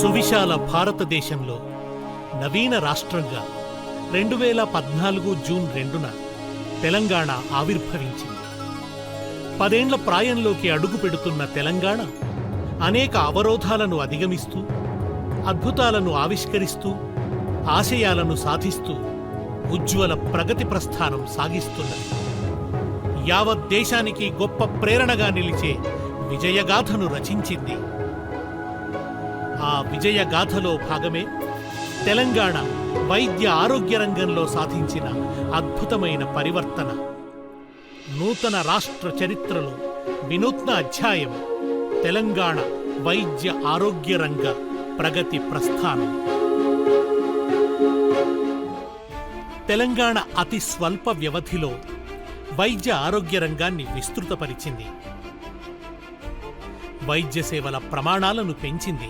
సువిశాల భారతదేశంలో నవీన రాష్ట్రంగా రెండు వేల పద్నాలుగు జూన్ రెండున తెలంగాణ ఆవిర్భవించింది. పదేండ్ల ప్రాయంలోకి అడుగు పెడుతున్న తెలంగాణ అనేక అవరోధాలను అధిగమిస్తూ అద్భుతాలను ఆవిష్కరిస్తూ ఆశయాలను సాధిస్తూ ఉజ్వల ప్రగతి ప్రస్థానం సాగిస్తున్నది. యావత్ దేశానికి గొప్ప ప్రేరణగా నిలిచే విజయగాథను రచించింది ఆ విజయగాథలో భాగమే తెలంగాణ వైద్య ఆరోగ్య రంగంలో సాధించిన అద్భుతమైన పరివర్తన. నూతన రాష్ట్ర చరిత్రలో వినూత్న అధ్యాయం తెలంగాణ వైద్య ఆరోగ్య రంగ ప్రగతి ప్రస్థానం. తెలంగాణ అతి స్వల్ప వ్యవధిలో వైద్య ఆరోగ్య రంగాన్ని విస్తృతపరిచింది. వైద్య సేవల ప్రమాణాలను పెంచింది.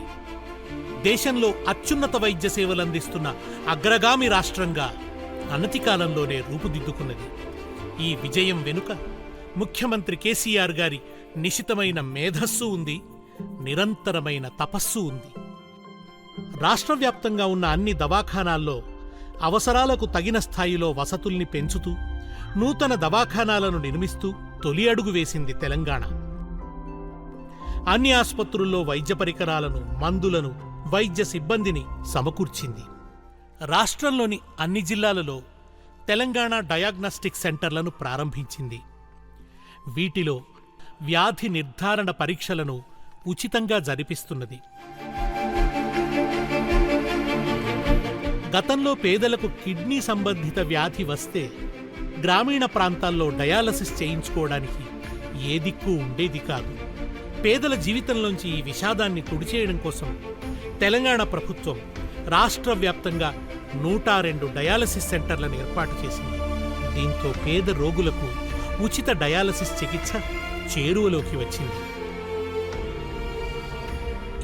దేశంలో అత్యున్నత వైద్య సేవలు అందిస్తున్న అగ్రగామి రాష్ట్రంగా అనతి కాలంలోనే రూపుదిద్దుకున్నది. ఈ విజయం వెనుక ముఖ్యమంత్రి కేసీఆర్ గారి నిశితమైన మేధస్సు ఉంది నిరంతరమైన తపస్సు ఉంది. రాష్ట్ర వ్యాప్తంగా ఉన్న అన్ని దవాఖానాల్లో అవసరాలకు తగిన స్థాయిలో వసతుల్ని పెంచుతూ నూతన దవాఖానాలను నిర్మిస్తూ తొలి అడుగు వేసింది తెలంగాణ. అన్ని ఆసుపత్రుల్లో వైద్య పరికరాలను మందులను వైద్య సిబ్బందిని సమకూర్చింది. రాష్ట్రంలోని అన్ని జిల్లాలలో తెలంగాణ డయాగ్నస్టిక్ సెంటర్లను ప్రారంభించింది. వీటిలో వ్యాధి నిర్ధారణ పరీక్షలను ఉచితంగా జరిపిస్తున్నది. గతంలో పేదలకు కిడ్నీ సంబంధిత వ్యాధి వస్తే గ్రామీణ ప్రాంతాల్లో డయాలసిస్ చేయించుకోవడానికి ఏ దిక్కు ఉండేది కాదు. పేదల జీవితంలోంచి ఈ విషాదాన్ని తుడిచేయడం కోసం తెలంగాణ ప్రభుత్వం రాష్ట్ర వ్యాప్తంగా నూట రెండు డయాలసిస్ సెంటర్లను ఏర్పాటు చేసింది. దీంతో పేద రోగులకు ఉచిత డయాలసిస్ చికిత్స చేరువలోకి వచ్చింది.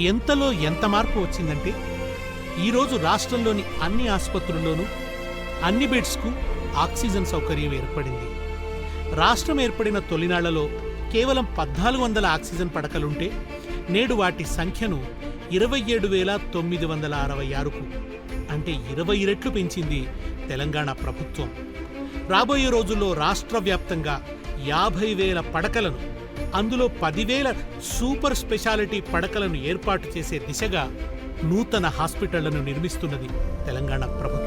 ఎంతలో ఎంత మార్పు వచ్చిందంటే ఈరోజు రాష్ట్రంలోని అన్ని ఆసుపత్రుల్లోనూ అన్ని బెడ్స్కు ఆక్సిజన్ సౌకర్యం ఏర్పడింది. రాష్ట్రం ఏర్పడిన తొలినాళ్ళలో కేవలం పద్నాలుగు వందల ఆక్సిజన్ పడకలుంటే నేడు వాటి సంఖ్యను ఇరవై ఏడు వేల తొమ్మిది వందల అరవై ఆరుకు. అంటే ఇరవై రెట్లు పెంచింది తెలంగాణ ప్రభుత్వం. రాబోయే రోజుల్లో రాష్ట్ర వ్యాప్తంగా యాభై వేల పడకలను అందులో పదివేల సూపర్ స్పెషాలిటీ పడకలను ఏర్పాటు చేసే దిశగా నూతన హాస్పిటళ్ళను నిర్మిస్తున్నది తెలంగాణ ప్రభుత్వం.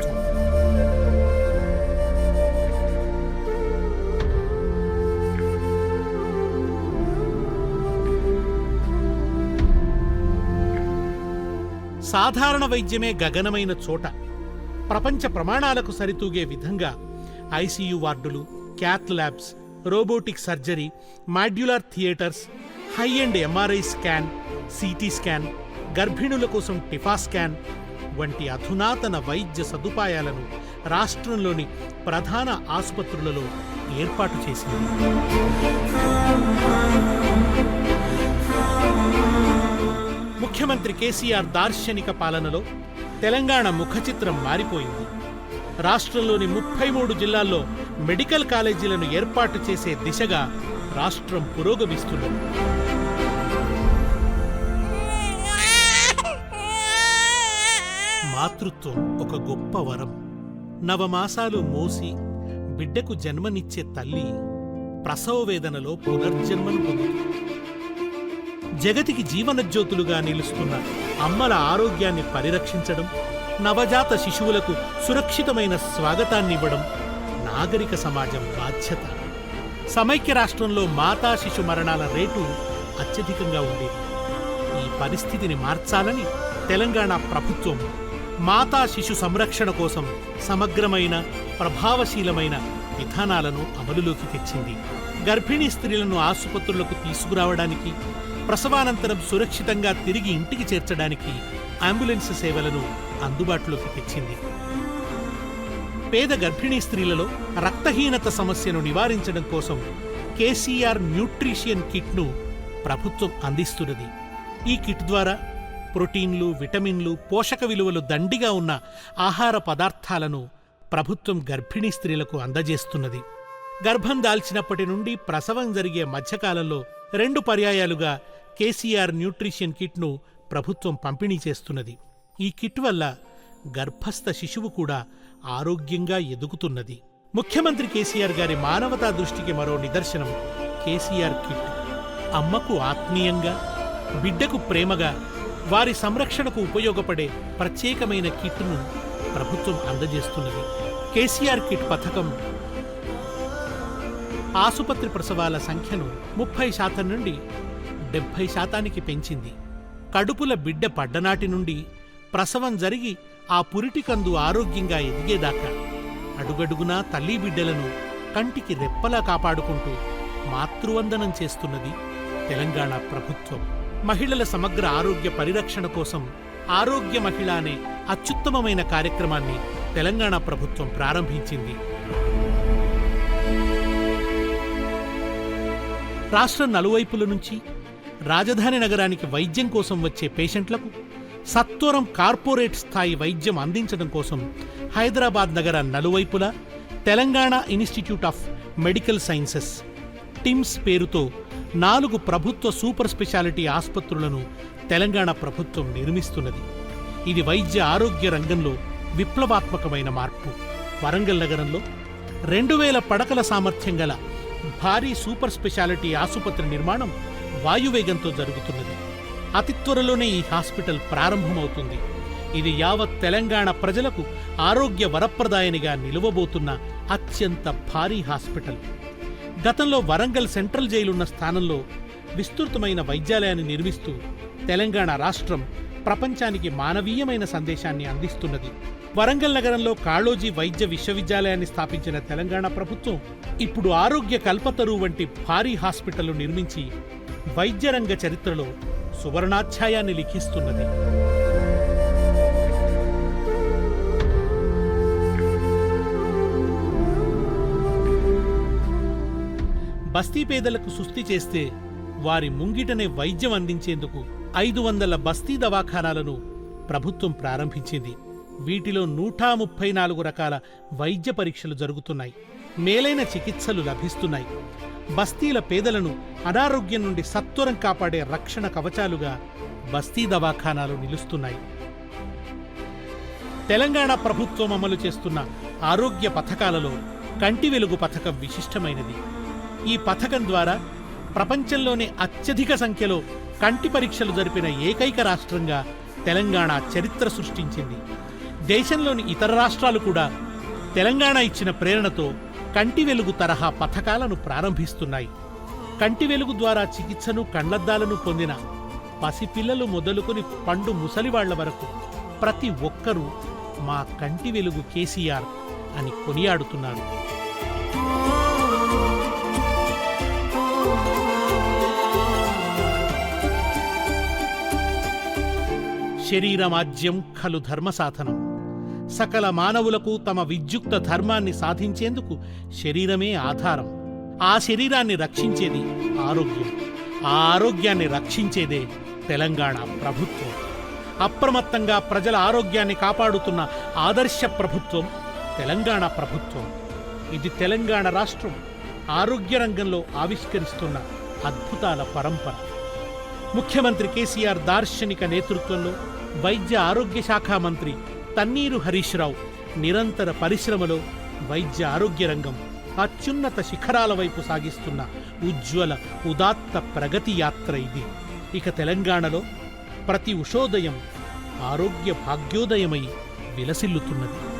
సాధారణ వైద్యమే గగనమైన చోట. ప్రపంచ ప్రమాణాలకు సరితూగే విధంగా ఐసీయూ వార్డులు cath labs robotic surgery modular theatres high end MRI scan CT scan గర్భిణుల కోసం టిఫా స్కాన్ వంటి అధునాతన వైద్య సదుపాయాలను రాష్ట్రంలోని ప్రధాన ఆసుపత్రులలో ఏర్పాటు చేసింది. ముఖ్యమంత్రి కేసీఆర్ దార్శనిక పాలనలో తెలంగాణ ముఖచిత్రం మారిపోయింది. రాష్ట్రంలోని ముప్పై మూడు జిల్లాల్లో మెడికల్ కాలేజీలను ఏర్పాటు చేసే దిశగా రాష్ట్రం పురోగమిస్తున్నది. మాతృత్వం ఒక గొప్ప వరం. నవమాసాలు మోసి బిడ్డకు జన్మనిచ్చే తల్లి ప్రసవ వేదనలో పునర్జన్మను పొందుతుంది. జగతికి జీవనజ్యోతులుగా నిలుస్తున్న అమ్మల ఆరోగ్యాన్ని పరిరక్షించడం నవజాత శిశువులకు సురక్షితమైన స్వాగతాన్నివ్వడం నాగరిక సమాజం బాధ్యత. సమైక్య రాష్ట్రంలో మాతా శిశు మరణాల రేటు అత్యధికంగా ఉండేది. ఈ పరిస్థితిని మార్చాలని తెలంగాణ ప్రభుత్వం మాతా శిశు సంరక్షణ కోసం సమగ్రమైన ప్రభావశీలమైన విధానాలను అమలులోకి తెచ్చింది. గర్భిణీ స్త్రీలను ఆసుపత్రులకు తీసుకురావడానికి ప్రసవానంతరం సురక్షితంగా తిరిగి ఇంటికి చేర్చడానికి అంబులెన్స్ సేవలను అందుబాటులోకి తెచ్చింది. పేద గర్భిణీ స్త్రీలలో రక్తహీనత సమస్యను నివారించడం కోసం కేసీఆర్ న్యూట్రిషియన్ కిట్ను ప్రభుత్వం అందిస్తున్నది. ఈ కిట్ ద్వారా ప్రోటీన్లు విటమిన్లు పోషక విలువలు దండిగా ఉన్న ఆహార పదార్థాలను ప్రభుత్వం గర్భిణీ స్త్రీలకు అందజేస్తున్నది. గర్భం దాల్చినప్పటి నుండి ప్రసవం జరిగే మధ్యకాలంలో రెండు పర్యాయాలుగా కేసీఆర్ న్యూట్రిషన్ కిట్ను ప్రభుత్వం పంపిణీ చేస్తున్నది. ఈ కిట్ వల్ల గర్భస్థ శిశువు కూడా ఆరోగ్యంగా ఎదుగుతున్నది. ముఖ్యమంత్రి కేసీఆర్ గారి మానవతా దృష్టికి మరో నిదర్శనం కేసీఆర్ కిట్. అమ్మకు ఆత్మీయంగా బిడ్డకు ప్రేమగా వారి సంరక్షణకు ఉపయోగపడే ప్రత్యేకమైన కిట్ను ప్రభుత్వం అందజేస్తున్నది. కేసీఆర్ కిట్ పథకం ఆసుపత్రి ప్రసవాల సంఖ్యను ముప్పై శాతం నుండి డెబ్భై శాతానికి పెంచింది. కడుపుల బిడ్డ పడ్డనాటి నుండి ప్రసవం జరిగి ఆ పురిటికందు ఆరోగ్యంగా ఎదిగేదాకా అడుగడుగునా తల్లి బిడ్డలను కంటికి రెప్పలా కాపాడుకుంటూ మాతృవందనం చేస్తున్నది తెలంగాణ ప్రభుత్వం. మహిళల సమగ్ర ఆరోగ్య పరిరక్షణ కోసం ఆరోగ్య మహిళ అనే అత్యుత్తమమైన కార్యక్రమాన్ని తెలంగాణ ప్రభుత్వం ప్రారంభించింది. రాష్ట్రం నలువైపుల నుంచి రాజధాని నగరానికి వైద్యం కోసం వచ్చే పేషెంట్లకు సత్వరం కార్పొరేట్ స్థాయి వైద్యం అందించడం కోసం హైదరాబాద్ నగర నలువైపులా Telangana institute of medical sciences TIMS పేరుతో నాలుగు ప్రభుత్వ సూపర్ స్పెషాలిటీ ఆసుపత్రులను తెలంగాణ ప్రభుత్వం నిర్మిస్తున్నది. ఇది వైద్య ఆరోగ్య రంగంలో విప్లవాత్మకమైన మార్పు. వరంగల్ నగరంలో రెండు వేల పడకల సామర్థ్యం గల భారీ సూపర్ స్పెషాలిటీ ఆసుపత్రి నిర్మాణం వాయువేగంతో జరుగుతున్నది. అతి త్వరలోనే ఈ హాస్పిటల్ ప్రారంభమవుతుంది. ఇది యావత్ తెలంగాణ ప్రజలకు ఆరోగ్య వరప్రదాయనిగా నిలువబోతున్న అత్యంత భారీ హాస్పిటల్. గతంలో వరంగల్ సెంట్రల్ జైలున్న స్థానంలో విస్తృతమైన వైద్యాలయాన్ని నిర్మిస్తూ తెలంగాణ రాష్ట్రం ప్రపంచానికి మానవీయమైన సందేశాన్ని అందిస్తున్నది. వరంగల్ నగరంలో కాళోజీ వైద్య విశ్వవిద్యాలయాన్ని స్థాపించిన తెలంగాణ ప్రభుత్వం ఇప్పుడు ఆరోగ్య కల్పతరు వంటి భారీ హాస్పిటల్ నిర్మించి వైద్యరంగ చరిత్రలో సువర్ణాధ్యాయాన్ని లిఖిస్తున్నది. బస్తీ పేదలకు సుస్థి చేస్తే వారి ముంగిటనే వైద్యం అందించేందుకు ఐదు వందల బస్తీ దవాఖానాలను ప్రభుత్వం ప్రారంభించింది. వీటిలో నూట ముప్పై నాలుగు రకాల వైద్య పరీక్షలు జరుగుతున్నాయి. మేలైన చికిత్సలు లభిస్తున్నాయి. బస్తీల పేదలను అనారోగ్యం నుండి సత్వరం కాపాడే రక్షణ కవచాలుగా బస్తీ దవాఖానాలు నిలుస్తున్నాయి. తెలంగాణ ప్రభుత్వం అమలు చేస్తున్న ఆరోగ్య పథకాలలో కంటి వెలుగు పథకం విశిష్టమైనది. ఈ పథకం ద్వారా ప్రపంచంలోనే అత్యధిక సంఖ్యలో కంటి పరీక్షలు జరిపిన ఏకైక రాష్ట్రంగా తెలంగాణ చరిత్ర సృష్టించింది. దేశంలోని ఇతర రాష్ట్రాలు కూడా తెలంగాణ ఇచ్చిన ప్రేరణతో కంటి వెలుగు తరహా పథకాలను ప్రారంభిస్తున్నాయి. కంటి వెలుగు ద్వారా చికిత్సను కళ్ళద్దాలను పొందిన పసిపిల్లలు మొదలుకొని పండు ముసలివాళ్ళ వరకు ప్రతి ఒక్కరూ మా కంటి వెలుగు కేసీఆర్ అని కొనియాడుతున్నారు. శరీరమాజ్యం ఖలు ధర్మ సాధనం సకల మానవులకు తమ విద్యుక్త ధర్మాన్ని సాధించేందుకు శరీరమే ఆధారం. ఆ శరీరాన్ని రక్షించేది ఆరోగ్యం. ఆ ఆరోగ్యాన్ని రక్షించేదే తెలంగాణ ప్రభుత్వం. అప్రమత్తంగా ప్రజల ఆరోగ్యాన్ని కాపాడుతున్న ఆదర్శ ప్రభుత్వం తెలంగాణ ప్రభుత్వం. ఇది తెలంగాణ రాష్ట్రం ఆరోగ్య రంగంలో ఆవిష్కరిస్తున్న అద్భుతాల పరంపర. ముఖ్యమంత్రి కేసీఆర్ దార్శనిక నేతృత్వంలో వైద్య ఆరోగ్య శాఖ మంత్రి తన్నీరు హరీష్ రావు నిరంతర పరిశ్రమలో వైద్య ఆరోగ్య రంగం అత్యున్నత శిఖరాల వైపు సాగిస్తున్న ఉజ్వల ఉదాత్త ప్రగతి యాత్ర ఇది. ఇక తెలంగాణలో ప్రతి ఉషోదయం ఆరోగ్య భాగ్యోదయమై విలసిల్లుతున్నది.